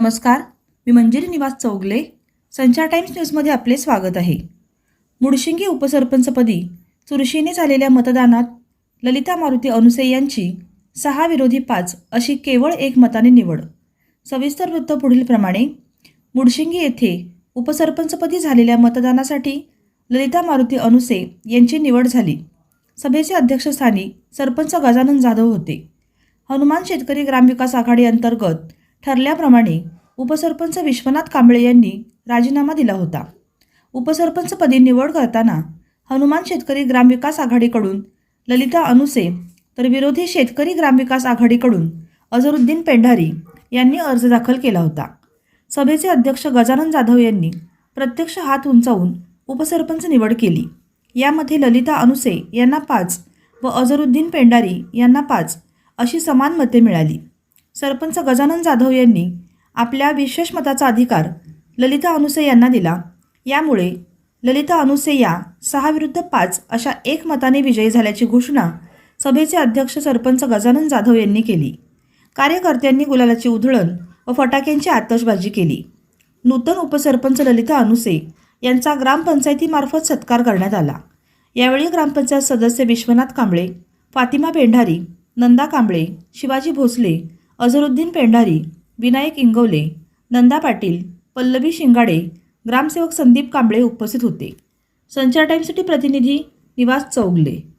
नमस्कार मी मंजिरी निवास चौगले संचार टाइम्स न्यूजमध्ये आपले स्वागत आहे. मुडशिंगी उपसरपंचपदी चुरशीने झालेल्या मतदानात ललिता मारुती अनुसे यांची सहा विरोधी पाच अशी केवळ एक मताने निवड. सविस्तर वृत्त पुढीलप्रमाणे मुडशिंगी येथे उपसरपंचपदी झालेल्या मतदानासाठी ललिता मारुती अनुसे यांची निवड झाली. सभेचे अध्यक्षस्थानी सरपंच गजानन जाधव होते. हनुमान शेतकरी ग्रामविकास आघाडी अंतर्गत ठरल्याप्रमाणे उपसरपंच विश्वनाथ कांबळे यांनी राजीनामा दिला होता. उपसरपंचपदी निवड करताना हनुमान शेतकरी ग्रामविकास आघाडीकडून ललिता अनुसे तर विरोधी शेतकरी ग्रामविकास आघाडीकडून अझरुद्दीन पेंढारी यांनी अर्ज दाखल केला होता. सभेचे अध्यक्ष गजानन जाधव यांनी प्रत्यक्ष हात उंचावून उपसरपंच निवड केली. यामध्ये ललिता अनुसे यांना पाच व अझरुद्दीन पेंढारी यांना पाच अशी समान मते मिळाली. सरपंच गजानन जाधव यांनी आपल्या विशेष मताचा अधिकार ललिता अनुसे यांना दिला. यामुळे ललिता अनुसे या सहा विरुद्ध पाच अशा एक मताने विजयी झाल्याची घोषणा सभेचे अध्यक्ष सरपंच गजानन जाधव यांनी केली. कार्यकर्त्यांनी गुलालाची उधळण व फटाक्यांची आतषबाजी केली. नूतन उपसरपंच ललिता अनुसे यांचा ग्रामपंचायतीमार्फत सत्कार करण्यात आला. यावेळी ग्रामपंचायत सदस्य विश्वनाथ कांबळे फातिमा पेंढारी नंदा कांबळे शिवाजी भोसले अझरुद्दीन पेंढारी विनायक इंगवले नंदा पाटील पल्लवी शिंगाडे ग्रामसेवक संदीप कांबळे उपस्थित होते. संचार टाईमसाठी प्रतिनिधी निवास चौगले.